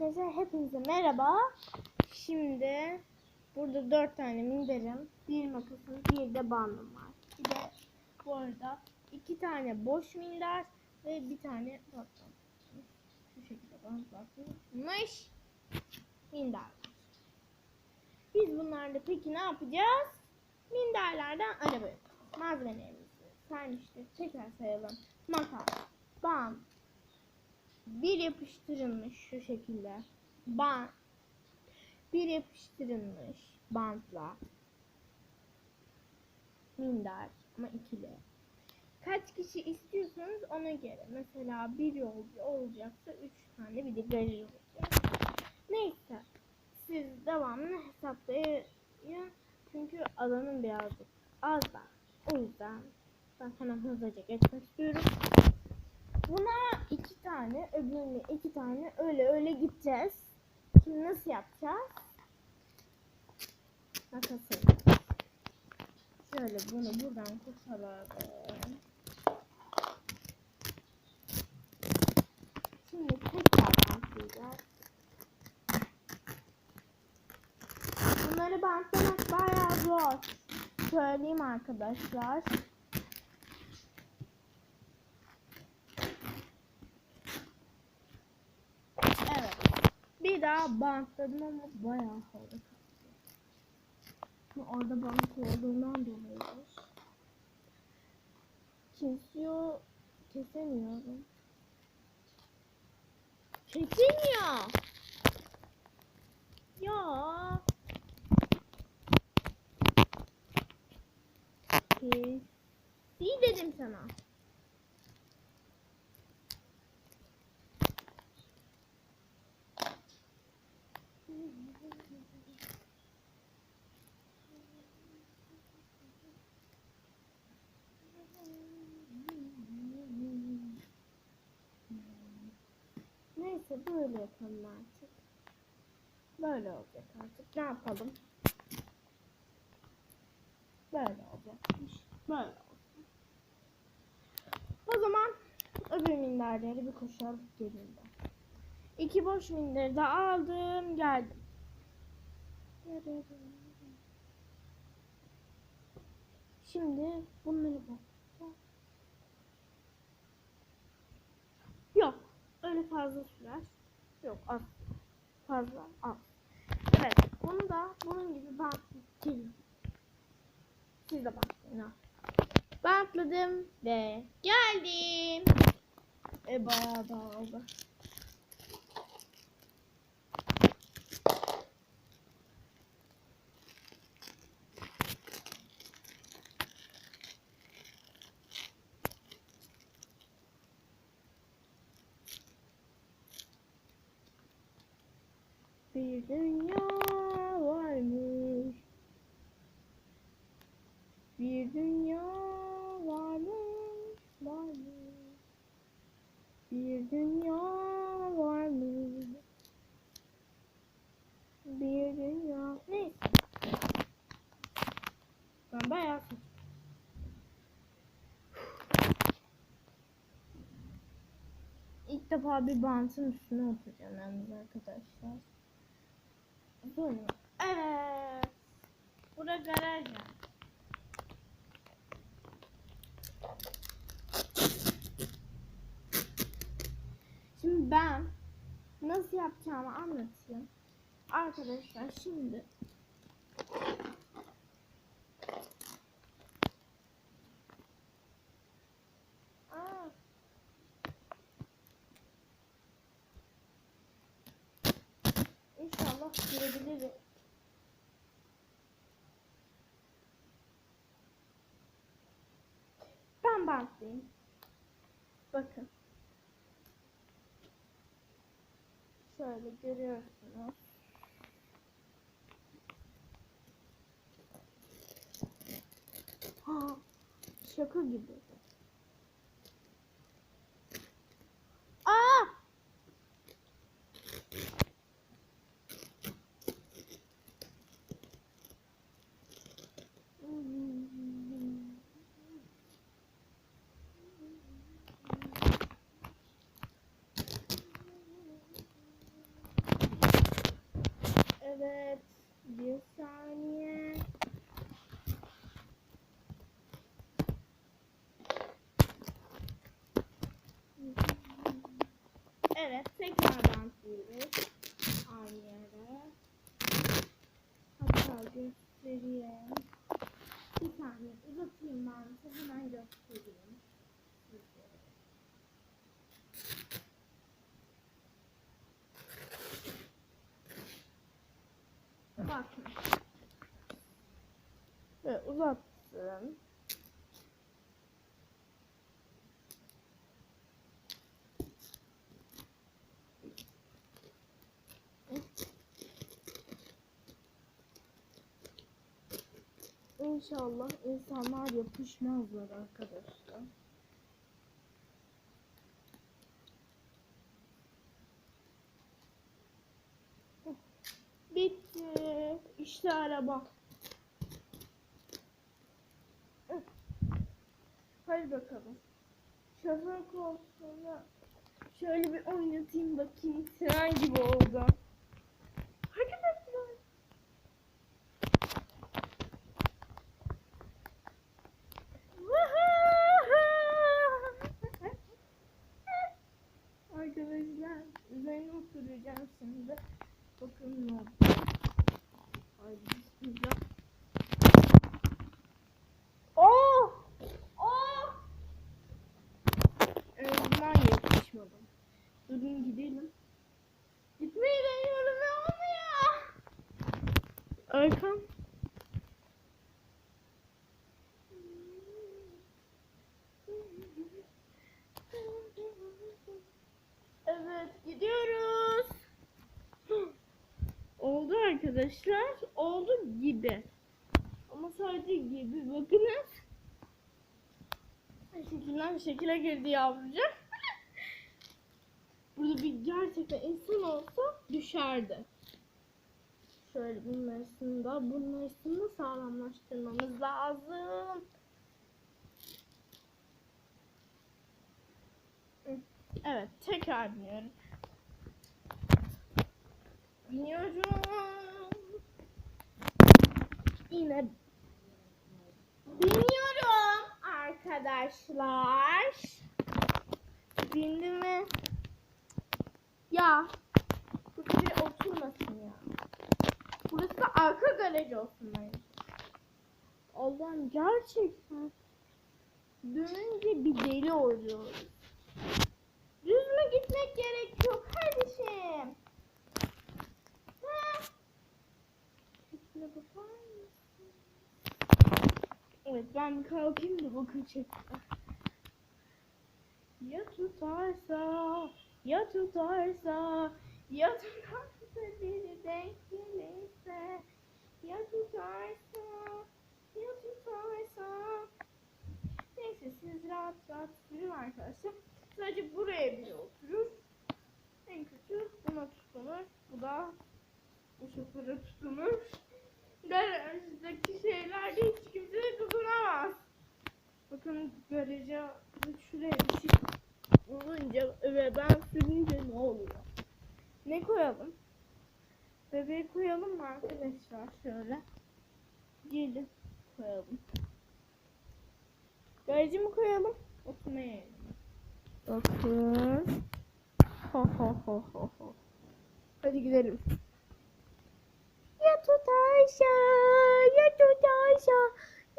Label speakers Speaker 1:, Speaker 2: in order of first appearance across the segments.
Speaker 1: Arkadaşlar hepinize merhaba. Şimdi burada dört tane minderim, bir makasım, bir de bandım var. Bir de bu arada iki tane boş minder ve bir tane bakın. Şu şekilde bantlatılmış minder. Biz bunlarla peki ne yapacağız? Minderlerden araba yapacağız. Malzemelerimizi saymıştık. Tekrar sayalım. Makas, bant, bir yapıştırılmış şu şekilde. Bant bir yapıştırılmış bantla. Minder ama ikili. Kaç kişi istiyorsanız ona göre. Mesela bir yolcu olacaksa üç tane bir de garaj olacak. Neyse. Siz devamını hesaplayın. Çünkü alanım birazcık az da o yüzden ben hemen hızlıca geçmek istiyorum Buna iki tane, öbürüne iki tane öyle öyle gideceğiz. Şimdi nasıl yapacağız? Makası. Şöyle bunu buradan kurtaralım. Şimdi tekrar bantlayacağız. Bunları bantlamak bayağı zor. Söyleyeyim arkadaşlar. Evet. Bir daha bantladım ama bayağı fazla. Bu Orada bant olduğundan dolayıdır. Kesiyor. Kesemiyorum. Kesilmiyor. Ya. Kesi dedim sana. Neyse böyle yapalım artık. Böyle olacak artık. Ne yapalım? Böyle olacakmış. Böyle olsun. O zaman öbür minderleri bir koşalım gelin. İki boş minderi de aldım geldim. Şimdi bunları bak. Yok. Öyle fazla sürer. Yok az. Fazla az. Evet. Bunu da bunun gibi bantlayın. Siz de bantlayın ha. Bantladım ve geldim. E bayağı da Bir dünya varmış. Bir dünya varmış, varmış. Bir dünya varmış. Bir dünya... Neyse. Ben bayağı İlk defa bir bantın üstüne oturacağım yalnız arkadaşlar. Dur. Evet. Bura garaj. Şimdi ben nasıl yapacağımı anlatayım. Arkadaşlar şimdi Görebilirim. Ben bantlayayım. Bakın. Şöyle görüyorsunuz. Ha, şaka gibi. Aa! Evet. Bir saniye. Evet, tekrardan siliyoruz. Aynı yere. Hatta göstereyim. Bir saniye uzatayım ben size hemen göstereyim. Bakın. Böyle uzattım. İnşallah insanlar yapışmazlar arkadaşlar. İşte araba. Hadi bakalım. Şoför koltuğuna şöyle bir oynatayım bakayım. Tren gibi oldu. Arkadaşlar. Arkadaşlar üzerine oturacağım şimdi. Bakın ne oldu. Haydi bismillah. Oh! Oh! Özman yetişmedim. Durun gidelim. Gitmeyi deniyorum ne olmuyor? Arkam. Evet gidiyoruz. Oldu arkadaşlar. Oldu gibi. Ama sadece gibi. Bakınız. Şekilden şekile girdi yavrucak. Burada bir gerçekten insan olsa düşerdi. Şöyle bunun da bunun arasını sağlamlaştırmamız lazım. Evet, tekrar biniyorum. Biniyorum. Yine biniyorum arkadaşlar. Bindi mi? Ya bu bir oturmasın ya. Burası da arka garaj olsun bence. Allah'ım gerçekten dönünce bir deli oluyoruz. Düz mü gitmek gerekiyor kardeşim? Evet ben kalkayım da çekti. Ya tutarsa, ya tutarsa, ya tutarsa biri denk gelirse, ya tutarsa, ya tutarsa. Neyse siz rahat rahat sürün arkadaşlar. Sadece buraya biri oturur. En kötü buna tutunur. Bu da bu şoföre tutunur. Garajdaki şeylerde hiç kimse tutunamaz. Bakın garaja şuraya bir şey olunca ve ben sürünce ne oluyor? Ne koyalım? Bebeği koyalım mı arkadaşlar? Şöyle. Gelin koyalım. Garajı mı koyalım? Oturma yerine. Bakın. Ho ho ho ho ho. Hadi gidelim. Ya tutarsa, ya tutarsa,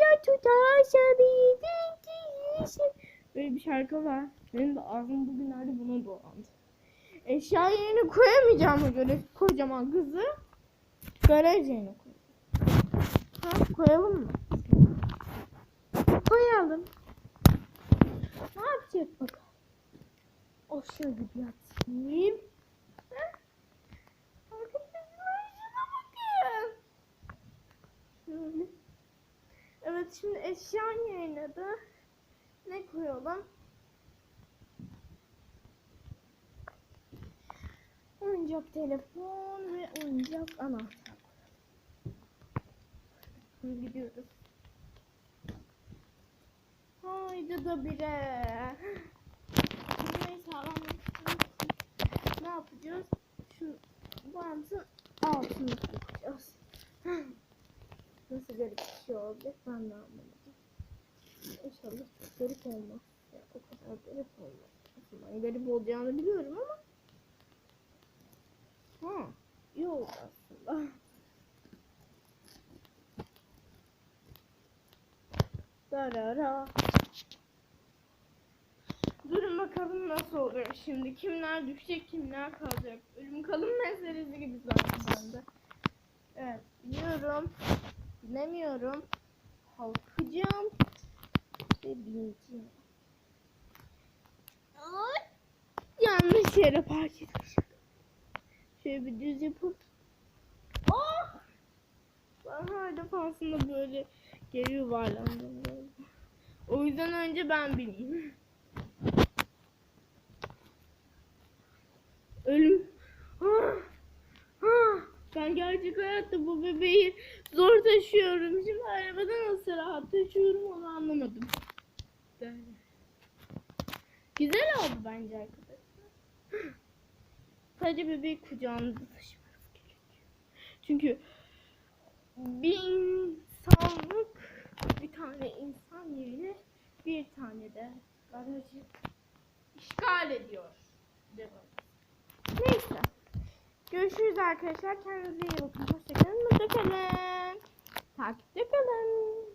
Speaker 1: ya tutarsa bir denk gelirse. Böyle bir şarkı var. Benim de ağzım bugünlerde buna dolandı. Eşya yerine koyamayacağıma göre kocaman kızı garaj yerine koyalım. Ha, koyalım mı? Koyalım. Ne yapacak bakalım? O şöyle bir yatayım. Heh. Arkadaşlar şuna bakın. Şöyle. Evet şimdi eşya yerine de ne koyalım? Oyuncak telefon ve oyuncak anahtar. Şimdi gidiyoruz. Haydi da bire. Ne yapacağız? Şu bantın altını yapacağız. Nasıl garip bir şey olacak ben de anlamadım. İnşallah çok garip olmaz. Ya, o kadar garip olmaz. Aslında garip olacağını biliyorum ama. Ha, iyi oldu aslında. Darara. Durun bakalım nasıl oluyor şimdi. Kimler düşecek, kimler kalacak. Ölüm kalım meselesi gibi zaten bende. Evet, biliyorum. Bilemiyorum. Kalkacağım. Ve bineceğim. Ay, yanlış yere park etmişim. Şöyle bir düz yapıp. Oh! Ben her defasında böyle geri yuvarlandım. O yüzden önce ben bineyim. Gerçek hayatta bu bebeği zor taşıyorum. Şimdi arabada nasıl rahat taşıyorum onu anlamadım. Böyle. Güzel oldu bence arkadaşlar. Sadece bebeği kucağınızda taşımanız gerekiyor. Çünkü bir insanlık bir tane insan yerine bir tane de garajı işgal ediyor. Devam. Neyse. Görüşürüz arkadaşlar. Kendinize iyi bakın. Hoşçakalın. Mutlu kalın. Takipte kalın.